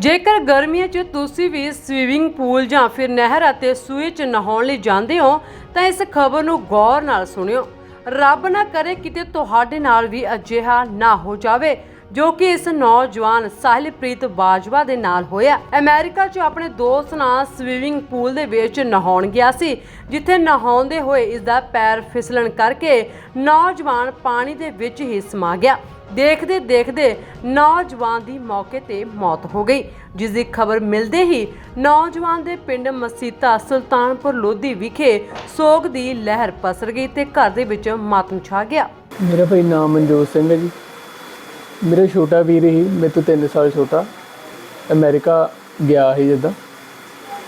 ਜੇਕਰ ਗਰਮੀਆਂ 'ਚ ਤੁਸੀਂ ਵੀ ਸਵੀਮਿੰਗ ਪੂਲ ਜਾਂ ਫਿਰ ਨਹਿਰ ਅਤੇ ਸੂਏ 'ਚ ਨਹਾਉਣ ਲਈ ਜਾਂਦੇ ਹੋ, ਤਾਂ ਇਸ ਖਬਰ ਨੂੰ ਗੌਰ ਨਾਲ ਸੁਣਿਓ। ਰੱਬ ਨਾ ਕਰੇ ਕਿਤੇ ਤੁਹਾਡੇ ਨਾਲ ਵੀ ਅਜਿਹਾ ਨਾ ਹੋ ਜਾਵੇ, ਜੋ ਕਿ ਇਸ ਨੌਜਵਾਨ ਸਾਹਿਲਪ੍ਰੀਤ ਬਾਜਵਾ ਦੇ ਨਾਲ ਹੋਇਆ। ਅਮਰੀਕਾ 'ਚ ਆਪਣੇ ਦੋਸਤ ਨਾਲ ਸਵੀਮਿੰਗ ਪੂਲ ਦੇ ਵਿੱਚ ਨਹਾਉਣ ਗਿਆ ਸੀ, ਜਿੱਥੇ ਨਹਾਉਂਦੇ ਹੋਏ ਇਸ ਦਾ ਪੈਰ ਫਿਸਲਣ ਕਰਕੇ ਨੌਜਵਾਨ ਪਾਣੀ ਦੇ ਵਿੱਚ ਹੀ ਸਮਾ ਗਿਆ। ਦੇਖਦੇ ਦੇਖਦੇ ਨੌਜਵਾਨ ਦੀ ਮੌਕੇ ਤੇ ਮੌਤ ਹੋ ਗਈ। ਜਿਸ ਦੀ ਖਬਰ ਮਿਲਦੇ ਹੀ ਨੌਜਵਾਨ ਦੇ ਪਿੰਡ ਮਸੀਤਾ ਸੁਲਤਾਨਪੁਰ ਲੋਧੀ ਵਿਖੇ ਸੋਗ ਦੀ ਲਹਿਰ ਪਸਰ ਗਈ ਤੇ ਘਰ ਦੇ ਵਿੱਚ ਮਾਤਮ ਛਾ ਗਿਆ। ਮੇਰਾ ਭਾਈ ਨਾਮ ਮਨਜੋਤ ਸਿੰਘ ਹੈ ਜੀ। ਮੇਰਾ ਛੋਟਾ ਵੀਰ ਹੀ, ਮੇਰੇ ਤੋਂ 3 ਸਾਲ ਛੋਟਾ, ਅਮਰੀਕਾ ਗਿਆ ਸੀ ਜਿੱਦਾਂ।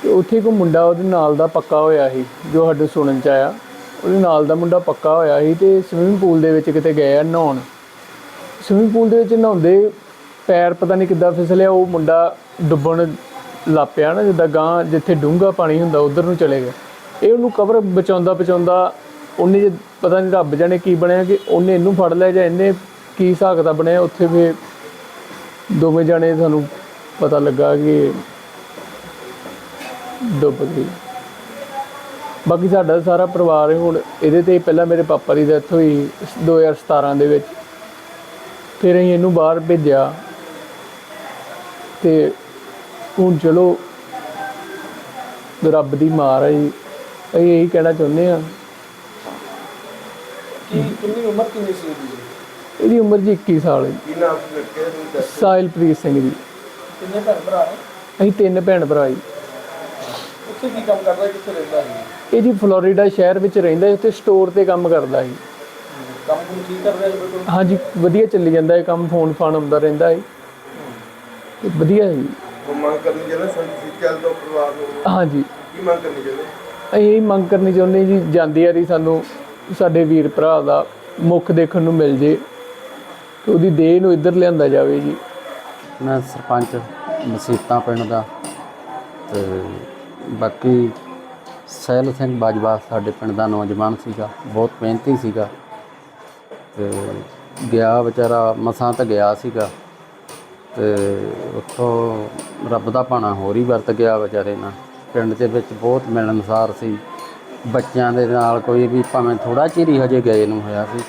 ਤੇ ਉੱਥੇ ਕੋ ਮੁੰਡਾ ਉਹਦੇ ਨਾਲ ਦਾ ਪੱਕਾ ਹੋਇਆ ਸੀ, ਜੋ ਸਾਡੇ ਸੁਣਨ ਚ ਆਇਆ। ਉਹਦੇ ਨਾਲ ਦਾ ਮੁੰਡਾ ਪੱਕਾ ਹੋਇਆ ਸੀ ਤੇ ਸਵਿਮਿੰਗ ਪੂਲ ਦੇ ਵਿੱਚ ਕਿਤੇ ਗਏ ਆ ਨਹਾਉਣ। ਸਵਿਮਿੰਗ ਪੂਲ ਦੇ ਵਿੱਚ ਨਹਾਉਂਦੇ ਪੈਰ ਪਤਾ ਨਹੀਂ ਕਿੱਦਾਂ ਫਿਸਲਿਆ ਉਹ ਮੁੰਡਾ ਡੁੱਬਣ ਲੱਪਿਆ ਨਾ, ਜਿੱਦਾਂ ਗਾਂ ਜਿੱਥੇ ਡੂੰਘਾ ਪਾਣੀ ਹੁੰਦਾ, ਉਧਰ ਨੂੰ ਚਲੇ ਗਿਆ। ਇਹ ਉਹਨੂੰ ਕਵਰ ਬਚਾਉਂਦਾ ਬਚਾਉਂਦਾ ਉਹਨੇ ਜੇ ਪਤਾ ਨਹੀਂ ਰੱਬ ਜਾਣੇ ਕੀ ਬਣਿਆ ਕਿ ਉਹਨੇ ਇਹਨੂੰ ਫੜ ਲਿਆ ਜਾਂ ਇਹਨੇ ਕੀ ਹਿਸਾਬ ਦਾ ਬਣਿਆ, ਉੱਥੇ ਫੇ ਦੋਵੇਂ ਜਾਣੇ ਸਾਨੂੰ ਪਤਾ ਲੱਗਾ ਕਿ ਡੁੱਬ ਗਈ ਬਾਕੀ ਸਾਡਾ ਸਾਰਾ ਪਰਿਵਾਰ ਹੁਣ ਇਹਦੇ ਤੇ ਪਹਿਲਾਂ ਮੇਰੇ ਪਾਪਾ ਦੀ ਡੈਥ ਹੋਈ 2017 ਦੇ ਵਿੱਚ। ਫਿਰ ਅਸੀਂ ਇਹਨੂੰ ਬਾਹਰ ਭੇਜਿਆ। ਤੇ ਹੁਣ ਚਲੋ ਰੱਬ ਦੀ ਮਾਰ ਹੈ ਅਸੀਂ ਇਹੀ ਕਹਿਣਾ ਚਾਹੁੰਦੇ ਆ ਕੀ ਕਿੰਨੀ ਉਮਰ ਕਿੰਨੀ ਸੀ ਉਹਦੀ ਇਹਦੀ ਉਮਰ ਜੀ 21 ਸਾਲ ਹੈ। ਕੀ ਨਾਮ ਸੀ ਲੜਕੇ ਦਾ? ਤੁਸੀਂ ਦੱਸ। ਸਾਹਿਲਪ੍ਰੀਤ ਸਿੰਘ ਜੀ। ਕਿੰਨੇ ਭੈਣ ਭਰਾ ਨੇ? ਅਸੀਂ ਤਿੰਨ ਭੈਣ ਭਰਾ ਜੀ। ਉੱਥੇ ਕੀ ਕੰਮ ਕਰਦਾ ਕਿੱਥੇ ਰਹਿੰਦਾ ਸੀ? ਇਹ ਜੀ ਫਲੋਰੀਡਾ ਸ਼ਹਿਰ ਵਿੱਚ ਰਹਿੰਦਾ ਹੈ ਉੱਥੇ ਸਟੋਰ ਤੇ ਕੰਮ ਕਰਦਾ ਜੀ ਕੰਮ ਹੈ ਬਿਲਕੁਲ ਹਾਂਜੀ ਵਧੀਆ ਚੱਲੀ ਜਾਂਦਾ ਹੈ ਕੰਮ ਫੋਨ ਫਾਨ ਆਉਂਦਾ ਰਹਿੰਦਾ ਹੈ ਤੇ ਵਧੀਆ ਹੈ ਜੀ। ਉਹ ਮੰਗ ਕਰਨੀ ਚਾਹੁੰਦਾ ਸੰਤੁਸ਼ਟ ਚੱਲ ਦੋ ਪਰਿਵਾਰ ਨੂੰ। ਹਾਂਜੀ। ਕੀ ਮੰਗ ਕਰਨੀ ਚਾਹੁੰਦੇ ਅਸੀਂ ਇਹ ਮੰਗ ਕਰਨੀ ਚਾਹੁੰਦੇ ਜੀ ਜਾਂਦੀ ਵਾਰੀ ਸਾਨੂੰ ਸਾਡੇ ਵੀਰ ਭਰਾ ਦਾ ਮੁੱਖ ਦੇਖਣ ਨੂੰ ਮਿਲ ਜੇ ਤੇ ਉਹਦੀ ਦੇਹ ਨੂੰ ਇੱਧਰ ਲਿਆਂਦਾ ਜਾਵੇ ਜੀ। ਮੈਂ ਸਰਪੰਚ ਮਸੀਤਾਂ ਪਿੰਡ ਦਾ ਤੇ ਬਾਕੀ ਸਹਿਲ ਸਿੰਘ ਬਾਜਵਾ ਸਾਡੇ ਪਿੰਡ ਦਾ ਨੌਜਵਾਨ ਸੀਗਾ ਬਹੁਤ ਮਿਹਨਤੀ ਸੀਗਾ। ਤੇ ਗਿਆ ਵਿਚਾਰਾ, ਮਸਾਂ ਤਾਂ ਗਿਆ ਸੀਗਾ। ਤੇ ਉੱਥੋਂ ਰੱਬ ਦਾ ਭਾਣਾ ਹੋਰ ਹੀ ਵਰਤ ਗਿਆ ਵਿਚਾਰੇ ਨਾਲ। ਪਿੰਡ ਦੇ ਵਿੱਚ ਬਹੁਤ ਮਿਲਣਸਾਰ ਸੀ। ਬੱਚਿਆਂ ਦੇ ਨਾਲ ਕੋਈ ਵੀ ਭਾਵੇਂ ਥੋੜਾ ਚਿਰ ਹੀ ਹਜੇ ਗਏ ਨੂੰ ਹੋਇਆ ਸੀ।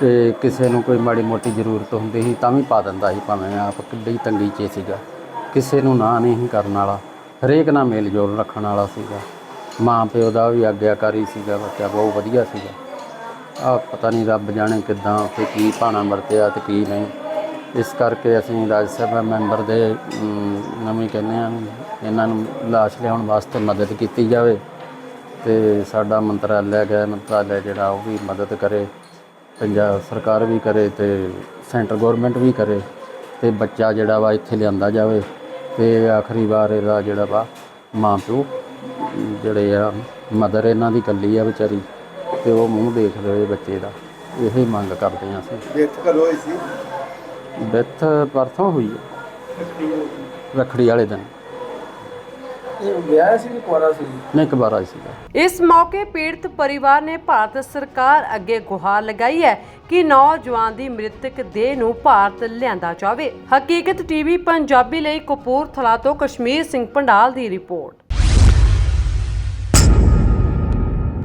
ਤੇ ਕਿਸੇ ਨੂੰ ਕੋਈ ਮਾੜੀ ਮੋਟੀ ਜ਼ਰੂਰਤ ਹੁੰਦੀ ਸੀ ਤਾਂ ਵੀ ਪਾ ਦਿੰਦਾ ਸੀ, ਭਾਵੇਂ ਆਪ ਕਿੱਡੀ ਤੰਗੀ 'ਚ ਸੀਗਾ। ਕਿਸੇ ਨੂੰ ਨਾ ਨਹੀਂ ਕਰਨ ਵਾਲਾ। ਹਰੇਕ ਨਾਲ ਮੇਲ ਜੋਲ ਰੱਖਣ ਵਾਲਾ ਸੀਗਾ। ਮਾਂ ਪਿਓ ਦਾ ਵੀ ਆਗਿਆਕਾਰੀ ਸੀਗਾ, ਬੱਚਾ ਬਹੁਤ ਵਧੀਆ ਸੀਗਾ। ਆ ਪਤਾ ਨਹੀਂ ਰੱਬ ਜਾਣੇ ਕਿਦਾਂ ਤੇ ਕੀ ਭਾਣਾ ਵਰਤਿਆ ਤੇ ਕੀ ਨਹੀਂ। ਇਸ ਕਰਕੇ ਅਸੀਂ ਰਾਜ ਸਭਾ ਮੈਂਬਰ ਦੇ ਨਵੇਂ ਕਹਿੰਦੇ ਆ ਇਹਨਾਂ ਨੂੰ ਲਾਸ਼ ਲਿਆਉਣ ਵਾਸਤੇ ਮਦਦ ਕੀਤੀ ਜਾਵੇ ਤੇ ਸਾਡਾ ਮੰਤਰਾਲਾ ਗ੍ਰਹਿ ਮੰਤਰਾਲਾ ਜਿਹੜਾ ਉਹ ਵੀ ਮਦਦ ਕਰੇ, ਪੰਜਾਬ ਸਰਕਾਰ ਵੀ ਕਰੇ ਤੇ ਸੈਂਟਰ ਗਵਰਨਮੈਂਟ ਵੀ ਕਰੇ ਤੇ ਬੱਚਾ ਜਿਹੜਾ ਵਾ ਇੱਥੇ ਲਿਆਂਦਾ ਜਾਵੇ ਤੇ ਆਖਰੀ ਵਾਰ ਇਹਦਾ ਜਿਹੜਾ ਵਾ ਮਾਂ ਪਿਓ ਜਿਹੜੇ ਆ, ਮਦਰ ਇਹਨਾਂ ਦੀ ਇਕੱਲੀ ਆ ਵਿਚਾਰੀ। ਤੇ ਉਹ ਮੂੰਹ ਦੇਖ ਰਹੇ ਬੱਚੇ ਦਾ ਇਹੀ ਮੰਗ ਕਰਦੇ ਆ ਅਸੀਂ। ਡੈਥ ਕਦੋਂ ਹੋਈ ਸੀ? ਡੈਥ ਪਰਸੋਂ ਹੋਈ ਹੈ। ਰੱਖੜੀ ਵਾਲੇ ਦਿਨ। ਇਹ ਵਿਆਹ ਸੀ ਕਿ ਕੁਆਰਾ ਸੀ? ਨਹੀਂ ਕਬਾਰਾ ਸੀਗਾ ਇਸ ਮੌਕੇ ਪੀੜਤ ਪਰਿਵਾਰ ਨੇ ਭਾਰਤ ਸਰਕਾਰ ਅੱਗੇ ਗੁਹਾਰ ਲਗਾਈ ਹੈ ਕਿ ਨੌਜਵਾਨ ਦੀ ਮ੍ਰਿਤਕ ਦੇਹ ਨੂੰ ਭਾਰਤ ਲਿਆਂਦਾ ਜਾਵੇ। ਹਕੀਕਤ ਟੀਵੀ ਪੰਜਾਬੀ ਲਈ ਕਪੂਰਥਲਾ ਤੋਂ ਕਸ਼ਮੀਰ ਸਿੰਘ ਪੰਡਾਲ ਦੀ ਰਿਪੋਰਟ।